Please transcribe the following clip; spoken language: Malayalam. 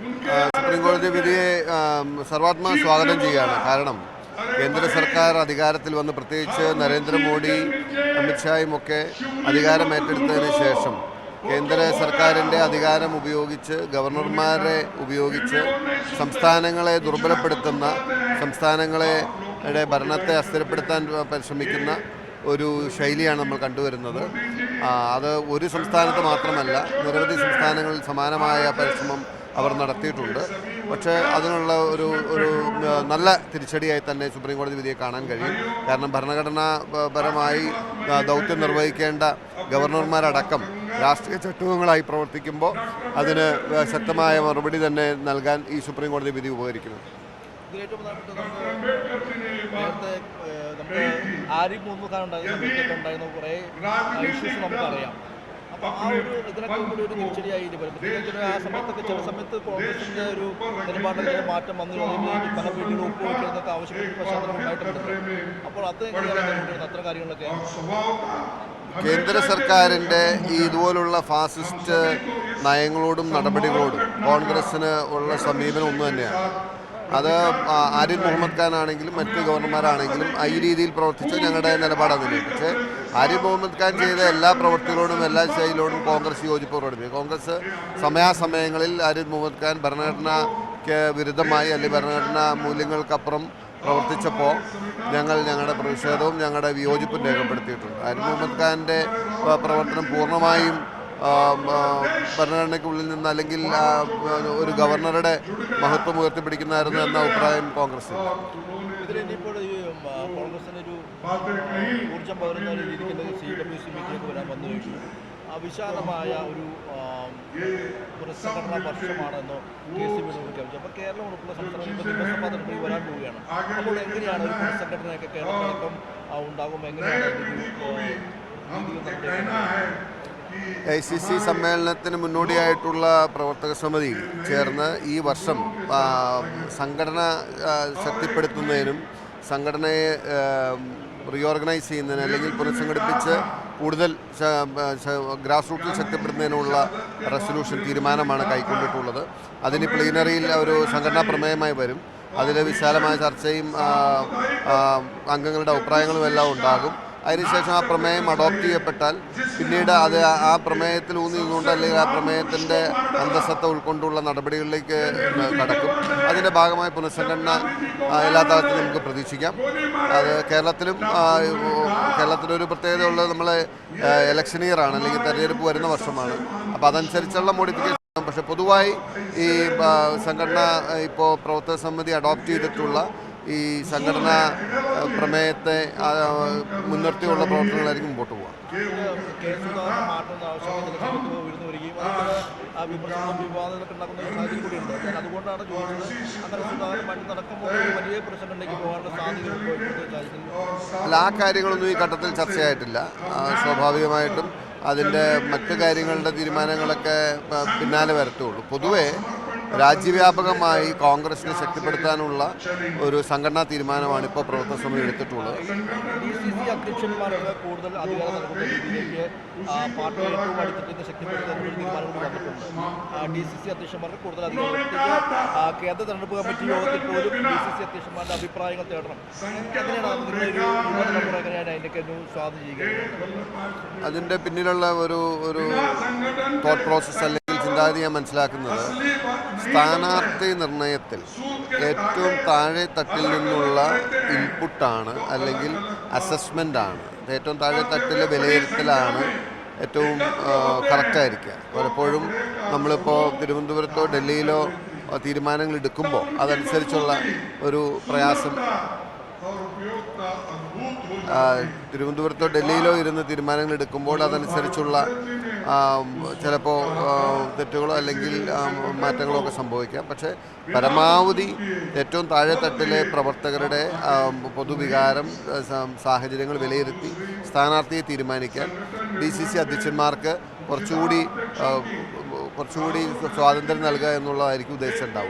സുപ്രീം കോടതി വിധിയെ സർവാത്മ സ്വാഗതം ചെയ്യുകയാണ്. കാരണം കേന്ദ്ര സർക്കാർ അധികാരത്തിൽ വന്ന് പ്രത്യേകിച്ച് നരേന്ദ്രമോദി അമിത്ഷായും ഒക്കെ അധികാരം ഏറ്റെടുത്തതിന് ശേഷം കേന്ദ്ര സർക്കാരിന്റെ അധികാരം ഉപയോഗിച്ച് ഗവർണർമാരെ ഉപയോഗിച്ച് സംസ്ഥാനങ്ങളെ ദുർബലപ്പെടുത്തുന്ന സംസ്ഥാനങ്ങളെ ഭരണത്തെ അസ്ഥിരപ്പെടുത്താൻ പരിശ്രമിക്കുന്ന ഒരു ശൈലിയാണ് നമ്മൾ കണ്ടുവരുന്നത്. അത് ഒരു സംസ്ഥാനത്ത് മാത്രമല്ല നിരവധി സംസ്ഥാനങ്ങളിൽ സമാനമായ പരിശ്രമം അവർ നടത്തിയിട്ടുണ്ട്. പക്ഷേ അതിനുള്ള ഒരു ഒരു നല്ല തിരിച്ചടിയായി തന്നെ സുപ്രീം കോടതി വിധിയെ കാണാൻ കഴിയും. കാരണം ഭരണഘടനാപരമായി ദൗത്യം നിർവഹിക്കേണ്ട ഗവർണർമാരടക്കം രാഷ്ട്രീയ ചട്ടുകങ്ങളായി പ്രവർത്തിക്കുമ്പോൾ അതിന് ശക്തമായ മറുപടി തന്നെ നൽകാൻ ഈ സുപ്രീം കോടതി വിധി ഉപകരിക്കുന്നു. നമുക്ക് മുഹമ്മദ് ഖാൻ ഉണ്ടായിരുന്ന കുറേ നമുക്കറിയാം ഒരു ഒരു മാറ്റം അപ്പോൾ കേന്ദ്ര സർക്കാരിന്റെ ഈ ഇതുപോലുള്ള ഫാസിസ്റ്റ് നയങ്ങളോടും നടപടികളോടും കോൺഗ്രസ്സിന് ഉള്ള സമീപനം ഒന്നു തന്നെയാണ്. അത് ആ, ആരിഫ് മുഹമ്മദ് ഖാൻ ആണെങ്കിലും മറ്റ് ഗവർണർമാരാണെങ്കിലും ഈ രീതിയിൽ പ്രവർത്തിച്ച ഞങ്ങളുടെ നിലപാടാണ് തന്നെ പക്ഷേ ആരിഫ് മുഹമ്മദ് ഖാൻ ചെയ്ത എല്ലാ പ്രവൃത്തികളോടും എല്ലാ ശൈലിയോടും കോൺഗ്രസ് യോജിപ്പ് പ്രകടിപ്പിക്കും. കോൺഗ്രസ് സമയാസമയങ്ങളിൽ ആരിഫ് മുഹമ്മദ് ഖാൻ ഭരണഘടനയ്ക്ക് വിരുദ്ധമായി അല്ലെങ്കിൽ ഭരണഘടനാ മൂല്യങ്ങൾക്കപ്പുറം പ്രവർത്തിച്ചപ്പോൾ ഞങ്ങൾ ഞങ്ങളുടെ പ്രതിഷേധവും ഞങ്ങളുടെ വിയോജിപ്പും രേഖപ്പെടുത്തിയിട്ടുണ്ട്. ആരിഫ് മുഹമ്മദ് ഖാന്റെ പ്രവർത്തനം പൂർണമായും ഭരണഘടനയ്ക്കുള്ളിൽ നിന്ന് അല്ലെങ്കിൽ ഒരു ഗവർണറുടെ മഹത്വം ഉയർത്തിപ്പിടിക്കുന്നതായിരുന്നു എന്ന അഭിപ്രായം കോൺഗ്രസ് ഊർജം വന്നു ഒരു പുനഃസംഘടനാ വർഷമാണെന്നോ കെ സി ബി പ്രഖ്യാപിച്ചു അപ്പോൾ കേരളം ഉൾപ്പെടെ സംസ്ഥാനങ്ങൾ നിയമസഭാ തെരഞ്ഞെടുപ്പ് വരാൻ പോവുകയാണ്. അപ്പോൾ എങ്ങനെയാണ് ഒരു പുനഃസംഘടനയൊക്കെ കേരളത്തിലടക്കം ഉണ്ടാകും? എങ്ങനെയാണ് ഐ സി സി സമ്മേളനത്തിന് മുന്നോടിയായിട്ടുള്ള പ്രവർത്തക സമിതി ചേർന്ന് ഈ വർഷം സംഘടന ശക്തിപ്പെടുത്തുന്നതിനും സംഘടനയെ റീഓർഗനൈസ് ചെയ്യുന്നതിന് അല്ലെങ്കിൽ പുനഃസംഘടിപ്പിച്ച് കൂടുതൽ ഗ്രാസ് റൂട്ടിൽ ശക്തിപ്പെടുത്തുന്നതിനുള്ള റെസൊല്യൂഷൻ തീരുമാനമാണ് കൈക്കൊണ്ടിട്ടുള്ളത്. അതിന് പ്ലീനറിയിൽ ഒരു സംഘടനാ പ്രമേയമായി വരും. അതിൽ വിശാലമായ ചർച്ചയും അംഗങ്ങളുടെ അഭിപ്രായങ്ങളും എല്ലാം ഉണ്ടാകും. അതിനുശേഷം ആ പ്രമേയം അഡോപ്റ്റ് ചെയ്യപ്പെട്ടാൽ പിന്നീട് അത് ആ- പ്രമേയത്തിൽ ഊന്നി നിന്നുകൊണ്ട് അല്ലെങ്കിൽ ആ പ്രമേയത്തിന്റെ അന്തസ്സത്ത ഉൾക്കൊണ്ടുള്ള നടപടികളിലേക്ക് നടക്കും. അതിന്റെ ഭാഗമായി പുനഃസംഘടന എല്ലാ തലത്തിലും നമുക്ക് പ്രതീക്ഷിക്കാം. അത് കേരളത്തിലും കേരളത്തിലൊരു പ്രത്യേകത ഉള്ളത് നമ്മൾ ഇലക്ഷൻ ഇയർ ആണ് അല്ലെങ്കിൽ തെരഞ്ഞെടുപ്പ് വരുന്ന വർഷമാണ്. അപ്പോൾ അതനുസരിച്ചുള്ള മോഡിഫിക്കേഷൻ പക്ഷെ പൊതുവായി ഈ സംഘടന ഇപ്പോൾ പ്രവർത്തക സമിതി അഡോപ്റ്റ് ചെയ്തിട്ടുള്ള ഈ സംഘടനാ പ്രമേയത്തെ മുൻനിർത്തിയുള്ള പ്രവർത്തനങ്ങളായിരിക്കും മുമ്പോട്ട് പോവാം അല്ല ആ കാര്യങ്ങളൊന്നും ഈ ഘട്ടത്തിൽ ചർച്ചയായിട്ടില്ല. സ്വാഭാവികമായിട്ടും അതിന്റെ മറ്റു കാര്യങ്ങളുടെ തീരുമാനങ്ങളൊക്കെ പിന്നാലെ വരത്തുള്ളൂ. പൊതുവേ രാജ്യവ്യാപകമായി കോൺഗ്രസിനെ ശക്തിപ്പെടുത്താനുള്ള ഒരു സംഘടനാ തീരുമാനമാണ് ഇപ്പോൾ പ്രവർത്തന സമിതി എടുത്തിട്ടുള്ളത്. കേന്ദ്ര തെരഞ്ഞെടുപ്പ് കമ്മിറ്റി യോഗത്തിൽ പോലും ഡി സി സി അധ്യക്ഷന്മാരുടെ അഭിപ്രായങ്ങൾ തേടണം. അതിന്റെ പിന്നിലുള്ള ഒരു ഒരു തോട്ട് പ്രോസസ്സ് അല്ലെങ്കിൽ ചിന്താഗതി ഞാൻ മനസ്സിലാക്കുന്നത്. സ്ഥാനാർത്ഥി നിർണയത്തിൽ ഏറ്റവും താഴെ തട്ടിൽ നിന്നുള്ള ഇൻപുട്ടാണ് അല്ലെങ്കിൽ അസസ്മെന്റാണ് ഏറ്റവും താഴെ തട്ടിലെ വിലയിരുത്തലാണ് ഏറ്റവും കറക്റ്റായിരിക്കുക. പലപ്പോഴും നമ്മളിപ്പോൾ തിരുവനന്തപുരത്തോ ഡൽഹിയിലോ തീരുമാനങ്ങൾ എടുക്കുമ്പോൾ അതനുസരിച്ചുള്ള ഒരു പ്രയാസം തിരുവനന്തപുരത്തോ ഡൽഹിയിലോ ഇരുന്ന് തീരുമാനങ്ങൾ എടുക്കുമ്പോൾ അതനുസരിച്ചുള്ള ചിലപ്പോൾ തെറ്റുകളോ അല്ലെങ്കിൽ മാറ്റങ്ങളോ ഒക്കെ സംഭവിക്കാം. പക്ഷേ പരമാവധി ഏറ്റവും താഴെത്തട്ടിലെ പ്രവർത്തകരുടെ പൊതുവികാരം സാഹചര്യങ്ങൾ വിലയിരുത്തി സ്ഥാനാർത്ഥിയെ തീരുമാനിക്കാൻ ഡി സി സി അധ്യക്ഷന്മാർക്ക് കുറച്ചുകൂടി കുറച്ചുകൂടി സ്വാതന്ത്ര്യം നൽകുക എന്നുള്ളതായിരിക്കും ഉദ്ദേശം ഉണ്ടാവുക